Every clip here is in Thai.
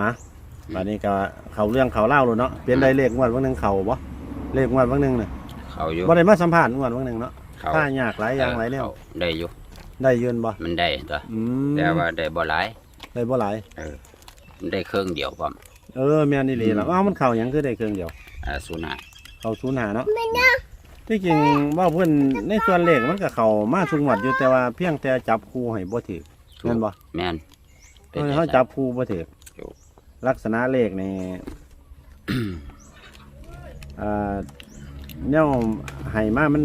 อะบัดนี้ก็เขาเรื่องเขาเล่าเลยเนาะเปลี่ยนได้เลขงวดวันหนึงเขาบ่เลขงวดวันหนึงเนี่ยเขาอยู่บ่ได้มาสัมภาษณ์งวดวันหนึงเนาะเขาถ้ายากหลายอย่างหลายแนวเขาได้อยู่ได้ยืนบ่มันได้ตัวอืมแต่ว่าได้บ่หลายได้บ่หลายมันได้เครื่องเดียวพร้อมเออแม่นอี่ลีล่ะอืมอ้าวมันเข้าหยังคือได้เครื่องเดียวอ่าศูนย์ห้าเข้าศูนย์หาเนาะที่จริงว่าเพิ่นในส่วนเลขมันก็เข้ามาทุกงวดอยู่แต่ว่าเพียงแต่จับคู่ให้บ่ถูกแม่นบ่แม่นเออเขาจับคู่บ่ถูกถูก ลักษณะเลขนี่อ่าเนี่ยให้มามัน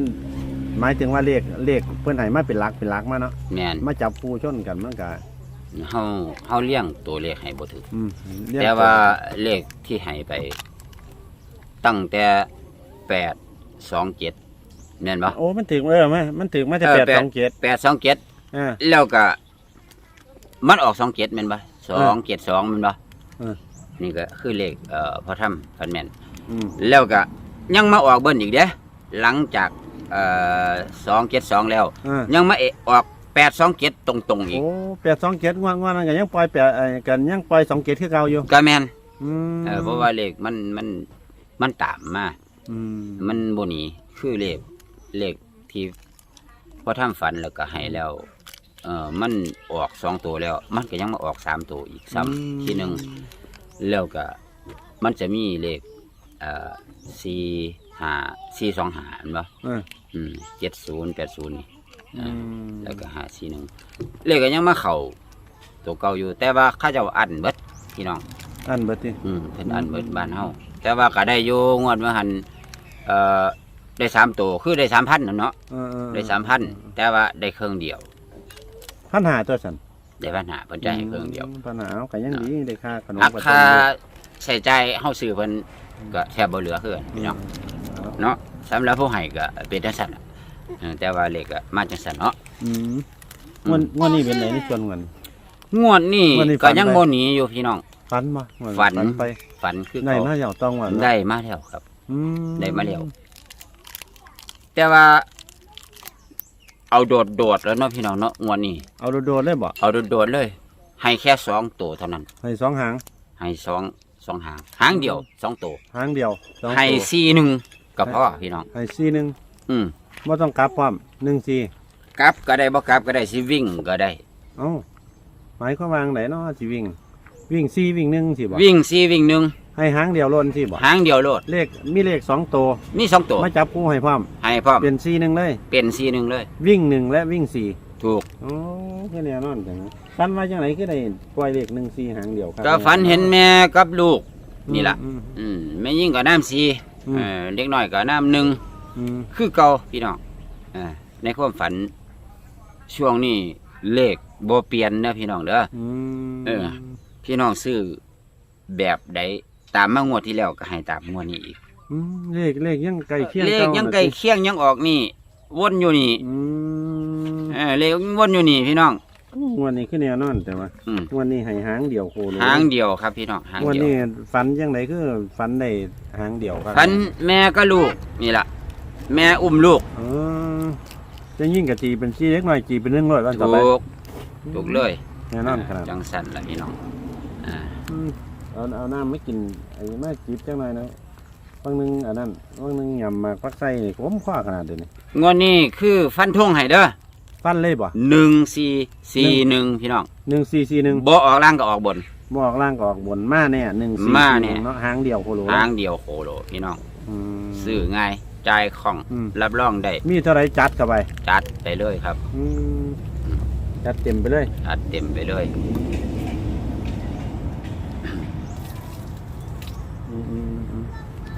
หมายถึงว่าเลขเลขเพิ่นให้มาเป็นหลักเป็นหลักมาเนาะแม่นมาจับคู่ชนกันมันก็เฮาเฮาเลี้ยงตัวเลขให้บ่ถึกอืมเรียกแต่ว่าเลขที่ให้ไป ตั้งแต่แปดสองเจ็ดแม่นบ่โอ้มันถึงเออไหมมันถึงมาจะเออแปดแปดสองเจ็ดแปดสองเจ็ดอ่า แล้วก็มันออกสองเจ็ดแม่นบ่สองเจ็ดสองแม่นบ่ เออ นี่ก็คือเลขเอ่อพอทำฟันแม่นอืมแล้วก็ยังมาออกเบิ้ลอีกเด้หลังจากเอ่อสองเจ็ดสองแล้วอ่ายังมาเอะออกแปดสองเจ็ดตรงๆอีกโอ้แปดสองเจ็ดงวดงวดนั้นก็ยังปล่อยแปดเอ่อกันยังปล่อยสองเจ็ดคือเก่าอยู่ก็แม่นอืมเออเพราะว่าเลขมันมันมันตามมา อืมมันบหนีคือเลขเลขที่พอทำฝันแล้วก็ให้แล้ว เออมันออกสองตัวแล้ว มันก็ยังมาออกสามตัวอีกซ้ำทีหนึ่งแล้วก็มันจะมีเลขเอ่อสี่ห้าสี่สองหาเห็นปะเออ อืมเจ็ดศูนย์แปดศูนย์นี่อือ่ามแล้วก็หาสี่หนึ่งเลขก็ยังมาเข่าตัวเก่าอยู่ แต่ว่าเข้าเจะอันเบิดพี่น้อง อันเบิดติอืมเพิ่นอันเบิดบ้านเฮาแต่ว่าก็ได้อยู่งวดเมื่อหันเอ่อได้สามตัวคือได้สามพันเนาะเออเออได้สามพันแต่ว่าได้เครื่องเดียว พันหาตัวสันได้ปัญหาเพิ่นจ่ายให้เครื่องเดียวมปัญหาเอาก็ยังดีได้ค่าขนมรากับคาต้มใส่ใจายเฮาซื้อเพิ่นก็แทบบ่เหลือคือกันพี่น้องเนาะสำหรับผู้ให้ก็เป็นจังซั่นน่ะเออแต่ว่าเลขก็มาจังซั่นเนาะอืมงวดงวดนี้เป็นไหนในส่วนเงินงวดนี้งวดนี้ฝัก็นยังไปบ่หนีอยู่พี่น้องฝันบ่งวดฝันไปฝันคือได้เก่ามาอย่างต้องว่าได้มาแล้วครับอืได้มาแล้วแต่ว่า เอาโดดโดดๆแล้วเนาะพี่น้องเนาะงวดนี้เอาโดดๆเลยบ่เอาโดดโดดๆเลย ให้แค่สองตัวเท่านั้น ให้สองหางให้สองสองหางหางเดียวสองตัวหางเดียวสองให้ตัวสี่หนึ่งก็พอพี่น้อง ให้สี่หนึ่งอืมบ่ต้องกลับพร้อมหนึ่งสี่กลับก็ได้บ่กลับก็ได้สิวิ่งก็ได้ เอ้าหมายความว่าไหนเนาะสิวิ่ง วิ่งสี่วิ่งหนึ่งสิบ่วิ่งสี่วิ่งหนึ่ง ให้หางเดียวล้นสิบ่หางเดียวโลด เลขมีเลขสองตัวมีสองตัว มาจับคู่ให้พร้อมให้พร้อม เป็นสี่หนึ่งเลย เป็นสี่หนึ่งเลย วิ่งหนึ่งและวิ่งสี่ถูกโอ้แค่แน่นอนจังฟันว่าจังไหนก็ได้ปล่อยเลขหนึ่งสี่หางเดียวครับก็ฝันเห็นแม่กับลูกนี่ล่ะอืมอืมแม่ยิ่งก็น้ำสี่อืมเออเด็กน้อยก็น้ำหนึ่งอืมคือเก่าพี่น้องอ่าในความฝันช่วงนี้เลขบ่เปลี่ยนนะพี่น้องเด้ออืมเออ พี่น้องซื้อแบบใด ตามมางวดที่แล้วก็ให้ตามงวดนี้อีก อืมเลขเลขยังไกลเคียงเลขยังไกลเคียงยังออกนี่วนอยู่นี่อืมเออเลขวนอยู่นี่พี่น้อง งวันนี้คือแน่นอนแต่ว่าอืมงวันนี้ให้หางเดียวโคโลหางเดียวครับพี่น้องหางงวันเดียวนี้ฝันยังไงคือฝันได้หางเดียวครับฝันแม่ก็ลูกนี่ล่ะ แม่อุ้มลูกเออจะยิ่งกะจีเป็นซีเล็กหน่อยจีเป็นเรื่องร้อยวันต่อไปถูกถูกเลยแน่นอนขนาดจังสันล่ะพี่น้องอ่าอืม เอาเอาน้ำไม่กินไอ้มาจีบจังหน่อยนะบางหนึงอันนั้นบางหนึงยำหมากฟักไส้นี่ผมคว้าขนาดเดี๋ยวนี้งวดนี้คือฟันธงให้เด้อฟันเลยบ่หนึ่งสี่สี่หนึ่งพี่น้องหนึ่งสี่สี่หนึ่งบ่ออกล่างก็ออกบนบอกล่างก็ออกบนมาแน่หนึ่งสี่มาสี่แน่เนาะหางเดียวโคโลหางเดียวโคโลพี่น้องอืมซื้อง่ายจ่ายคล่องอืมรับรองได้มีเท่าไรจัดเข้าไป จัดไปเลยครับอืมจัดเต็มไปเลย จัดเต็มไปเลย อืมอืมอืม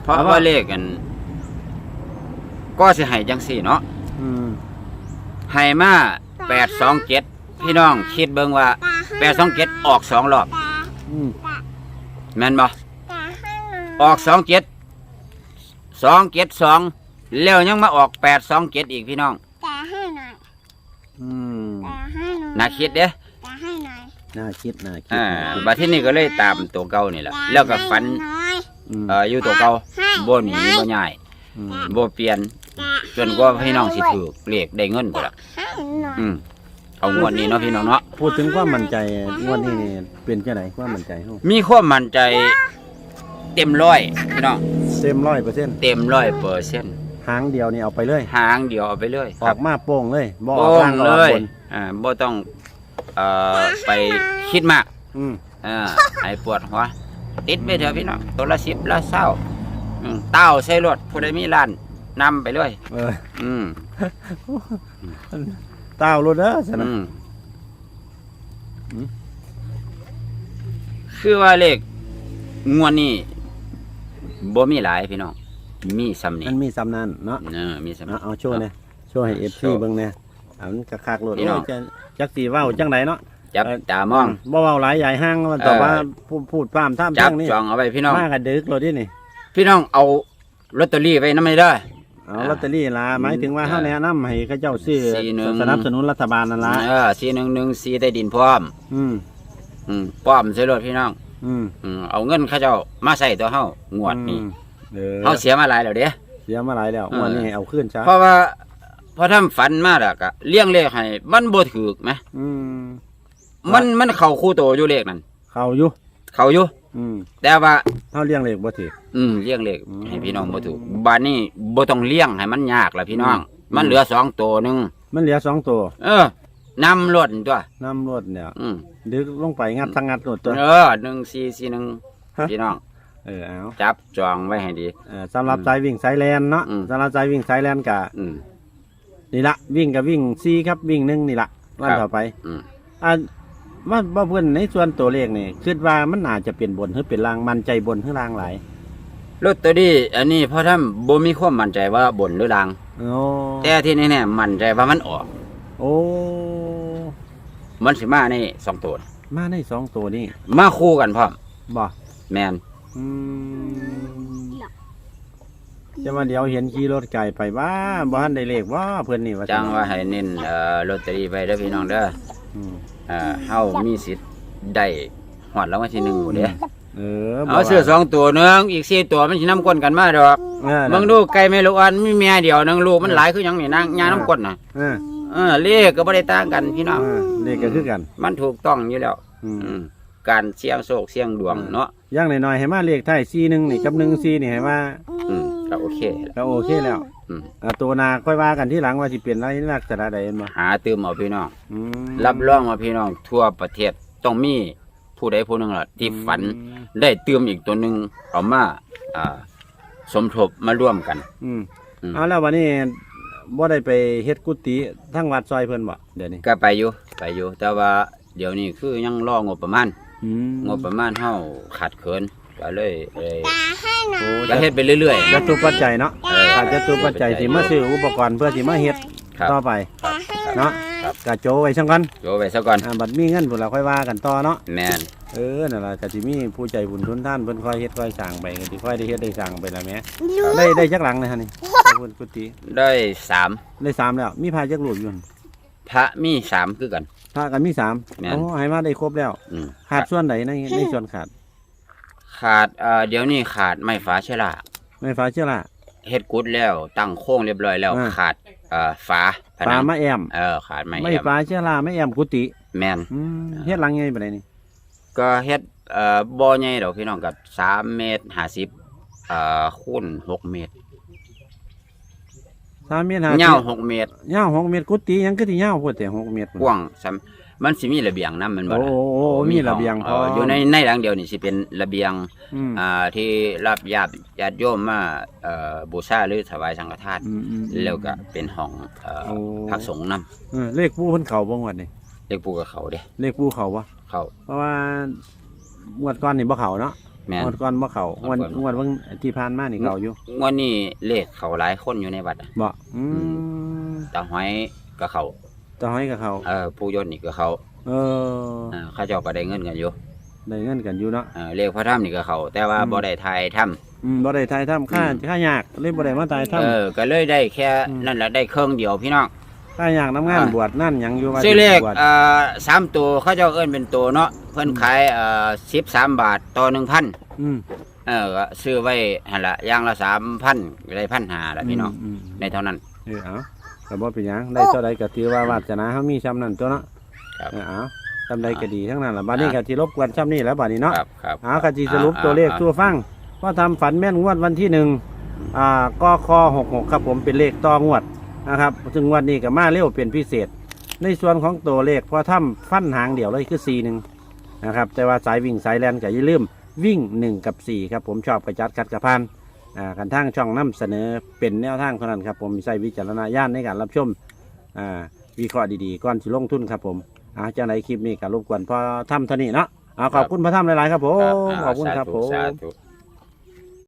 เพราะเอาว่าเลขกัน ก็สิให้จังสี่เนาะให้มาแปดสองเจ็ดพี่น้องคิดเบิ่งว่าแปดสองเจ็ดออกสองรอบแม่นบ่ออกสองเจ็ดสองเจ็ดสองแล้วยังมาออกแปดสองเจ็ดอีกพี่น้องตาให้หน่อยอืมตาให้หน่อยน่าคิดเด้ตาให้หน่อยน่าคิดน่าคิดอ่าบัดที่นี่ก็เลยตามตัวเก่านี่แหละแล้วก็ฝัน เอ่ออยู่ตัวเก่าให้บ่หนีบ่ย้ายอืมบ่เปลี่ยนตาจนกว่าพี่น้องสิถือเลขได้เงินพุ่นล่ะให้หน่อยอืมเอางวดนี้เนาะพี่น้องเนาะพูดถึงความมั่นใจงวดนี้นี่เป็นจังไดความมั่นใจเฮามีความมั่นใจ เต็มร้อยพี่น้องเต็ม100%เต็มร้อยเปอร์เซ็นต์หางเดียวนี่เอาไปเลยหางเดียวเอาไปเลยออกมาโป้งเลยบ่อโป้อกงล่างก็เลออกยบนอ่าบ่ต้องเอ่อไปคิดมากอืมอ่าให้ปวดหัว ติดไปเถอะพี่น้องตัวละสิบละเศร้าอืมเต้าใส่รถผู้ใดมีร้านนำไปเลย เอออืมต้าวรถเด้อซั่นอืน่ะมอืม คือว่าเลขงวดนี้บ่มีหลายพี่น้องมีซ้ำนี่มันมีซ้ำนั้นเนาะเออมีซ้ำเอาเอาโชว์เนี่ยโชว์ให้ FC โชว์เบิ่งเนี่ยเอามันคักๆโลดพี่น้อง โอ้ยจะจักสิเว้าจังไดเนาะ จับเอ่อตามอง บ่เว้าหลายใหญ่ห้างมันต่อเออว่าพูดพูดพร่ำท่ามจัจับงนี่จองเอาไว้พี่น้อง มากันดึกโลดนี่นี่พี่น้องเอาลอตเตอรี่ไว้นำไม่ได้เอาอ่าลอตเตอรี่ล่ะหมายถึงว่าเออเฮาแนะนำให้เขาเจ้าซื้อสี่หนึ่ง สนับสนุนรัฐบาลนั่นล่ะเออสีหนึ่งหนึ่งสีใต้ดินพร้อม อืมอืมพร้อมใส่รถพี่น้อง อืมอืมเอาเงินเขาเจ้ามาใส่ตัวเฮางวดนี้อืมเออเฮาเสียมาหลายแล้วเด้ เสียมาหลายแล้วเออ วันนี้ให้เอาคืนซะเพราะว่าพอทำฝันมาแล้วก็เลี้ยงเลขให้มันบ่ถูกไหมอืม มันมันเข้าคู่โตอยู่เลขนั่นเข้าอยู่ เข้าอยู่อืมแต่ว่า เฮาเลี้ยงเลขบ่ถือ อืมเลี้ยงเลขอืม ให้พี่น้องบ่ถูกบาดนี้บ่ต้องเลี้ยงให้มันยากล่ะพี่น้องอืมมันเหลือสองตัวหนึงมันเหลือสองตัวเออนำรถตัว น้ำรถเนี่ย อืมดึกลงไปงัดทางงัดรถตัว เออหนึ่งสี่สี่หนึ่งฮะ พี่น้อง เออเอาจับจองไว้ให้ดี เออสำหรับสายวิ่งสายแลนเนาะอืม สำหรับสายวิ่งสายแลนกะอืม นี่ละวิ่งกับวิ่งซีครับวิ่งหนึ่งนี่ละวันครับ ต่อไปอืม อ่า ว่าว่าเพื่อนในส่วนตัวเลขนี่คิดว่ามันอาจจะเป็นบนหรือเป็นลางมันใจบนหรือลางหลายลอตเตอรี่อันนี้เพราะท่านบ่มีความมั่นใจว่าบนหรือลางโอ้แต่ที่แน่ๆมั่นใจว่ามันออก โอ้มันสิมาในสองตัวมาในสองตัวนี่มาคู่กันพร้อมบ่แมนอืมจะมาเดี๋ยวเห็นขี่รถไก่ไปบ้าบ้านได้เลขว่าเพื่อนนี่ว่าจังว่าให้เน้นเอ่อลอตเตอรี่ไปเด้อพี่น้องเด้อ อืมเอ่อเฮามีสิทธิ์ได้หอดรางวัลที่หนึ่งหมดเด้อเออเอาซื้อสองตัวหนึงอีกสี่ตัวมันสินํก้นกันมาดอกเออมึงดูไก่แม่ลูกอันมีเมียเดียวหนึงลูกมันหลายคือหยังนี่นางยาน้ำก้นน่ะเออเออเลขก็บ่ได้ต่างกันพี่น้องเออเลขก็คือกัน มันถูกต้องอยู่แล้วอืมอืมการเสี่ยงโชคเสี่ยงดวงเนาะอย่างน้อยๆให้มาเลขไทยซีหนึ่งนี่กับหนึ่งซีนี่ให้มาอืมก็ โอเคแล้วก็โอเคแล้วอืมอ่าตัวหนาค่อยว่ากันที่หลังว่าสิเปลี่ยนอะไรลักษณะใดมาหาตื่มเอาพี่น้อง อืมรับรองว่าพี่น้องทั่วประเทศต้องมีผู้ใดผู้หนึ่งล่ะที่ฝันอืมได้เติมอีกตัวหนึ่งเอามาอ่าสมทบมาร่วมกัน อืมอืม เอาแล้ววันนี้บ่ได้ไปเฮ็ดกุฏิทั้งวัดซอยเพิ่นบ่เดี๋ยวนี้ก็ไปอยู่ไปอยู่แต่ว่าเดี๋ยวนี้คือยังรองบประมาณ อืมงบประมาณเฮาขาดเขิน ก็เลยเลยตาให้หน่อยโอ้ก็เฮ็ดไปเรื่อย จะตุปัจจัยเนาะเอออาจจะตุปัจจัยสิมาซื้ออุปกรณ์เพื่อสิมาเฮ็ดๆครับ ต่อไป ตาให้หน่เนาะอยก็โจไว้ซั่งกันโยไปซะก่อนอ่าบัดมีเงินพุ่นละค่อยว่ากันต่อเนาะ แม่นเออนั่นล่ะก็สิมีผู้ใจบุญทุนท่านเพิ่นค่อยเฮ็ดค่อยสร้างไปก็สิค่อยได้เฮ็ดได้สร้างไปละแหม่ลูกได้ได้จักหลังเลยฮะนี่เพิ่นกุฏิได้สามได้สามแล้ว มีพาจักรูปอยู่หั่นพระมีสามคือกันพระกันมีสามแม่น โอ้ให้มาได้ครบแล้ว อืม ขาดส่วนไหนในในส่วนขาด ขาดเอ่อเดี๋ยวนี้ขาดไม้ฝาเชล่าไม่ฟ้าเชื่อละ เฮ็ดกุดแล้ว ตั้งโค้งเรียบร้อยแล้วอ่า ขาดเอ่อฝาผฟ้านังมาแอมเออขาดไม้ไม่แอมฟ้าเชื่อละไม่แอมกุฏิแม่น อืมเฮ็ดหลังไงปานใดนี่ก็เฮ็ดเอ่อบ่อใหญ่ดอกพี่น้องกับสามเมตรห้าสิบเอ่อคูณหกเมตร สามเมตรห้าสิบยาวหกเมตรยาวหกเมตรกุฏิยังคือที่ยาวโพดแต่หกเมตรกว้างซ้ำมันสิมีระเบียงนํแมันบ่โอ้ล่ะโอ้โอ้มีระเบียงเอ่ออยู่ในในหลังเดียวนี่สิเป็นระเบียงอืมอ่าที่รับญาติญาติโยมมาเอ่อบูชาหรือถวายสังฆทานอืมอืมแล้วก็เป็นห้องเอ่อโอ้พักสงฆ์นํเออเลขผู้เพิ่นเข้าบ่งวดนี่เรียกปู่กับเขาเด้เลขผู้เข้าบ่เขาเพราะว่างวดก่อนนี่บ่เข้าเนาะ แม่น งวดก่อนบ่เข้างวดงวดก่อนงวดเบิ่งที่ผ่านมานี่เข้าอยู่งวดนี้เลขเขาหลายคนอยู่ในวัดอะบ่อืมตาห้อยก็เขาตาห้อยกับเขาเอ่อผู้ยศนี่ก็เขาเอออ่าเขาเจ้าก็ได้เงินกันอยู่ได้เงินกันอยู่เนาะ เอ่อเลขพระถ้ำนี่ก็เขาแต่ว่าอืม บ่ได้ทายถ้อืมบ่ได้ทายทำค่าอืม ค่ายากเลยบ่ได้มาทายำทำเออก็เลยได้แค่อืมนั่นแหละได้เครื่องเดียวพี่น้อง ค่ายากน้ำงานอ่า บวชนั่นหยังอยู่ว่าซื้อเลขบวชเอ่อสามตัวเขาเจ้าเอิ้นเป็นตัวเนาะเพิ่นขายเอ่อสิบสามบาทต่อหนึ่งพันอืมเออก็ซื้อไว้หั่นละอย่างละสามพันได้พันหาละพี่น้องมมในเท่านั้น เออเอาก็บ่เป็นหยังได้เท่าใดก็ถือว่าวาสนาเฮามีซ้ำนั้นตัวเนาะครับเออเอาทำใดก็ดีทั้งนั้นล่ะบัดนี้ก็สิรบกวนซ้ำนี่แล้วบัดนี้เนาะ ครับครับ เอาก็สิสรุปตัวเลขตัวฟังว่าทำฝันแม่นงวดวันที่หนึ่งอ่ากคหกหกครับผมเป็นเลขต่องวด นะครับซึ่งงวันนี้ก็มาเร็วเป็นพิเศษ ในส่วนของตัวเลขพอทำฟันหางเดี่ยวเลยคือ4หนึ่งนะครับแต่ว่าสายวิ่งสายแลนก็อย่าลืมวิ่ง 1 กับ 4 ครับ ผมชอบกระจัดกัดกระพันอ่ากันทางช่องน้ำเสนอเป็นแนวทางเท่านั้นครับผมใช้วิจารณญาณในการรับชมอ่าวิเคราะห์ดีๆก่อนสิลงทุนครับผมอาจากไหนคลิปนี้ก็รบกวนพอทำเท่านี้เนาะเอาขอบคุณพระทำหลายๆครับผมครับขอบคุณครับผมสาธุสาธุ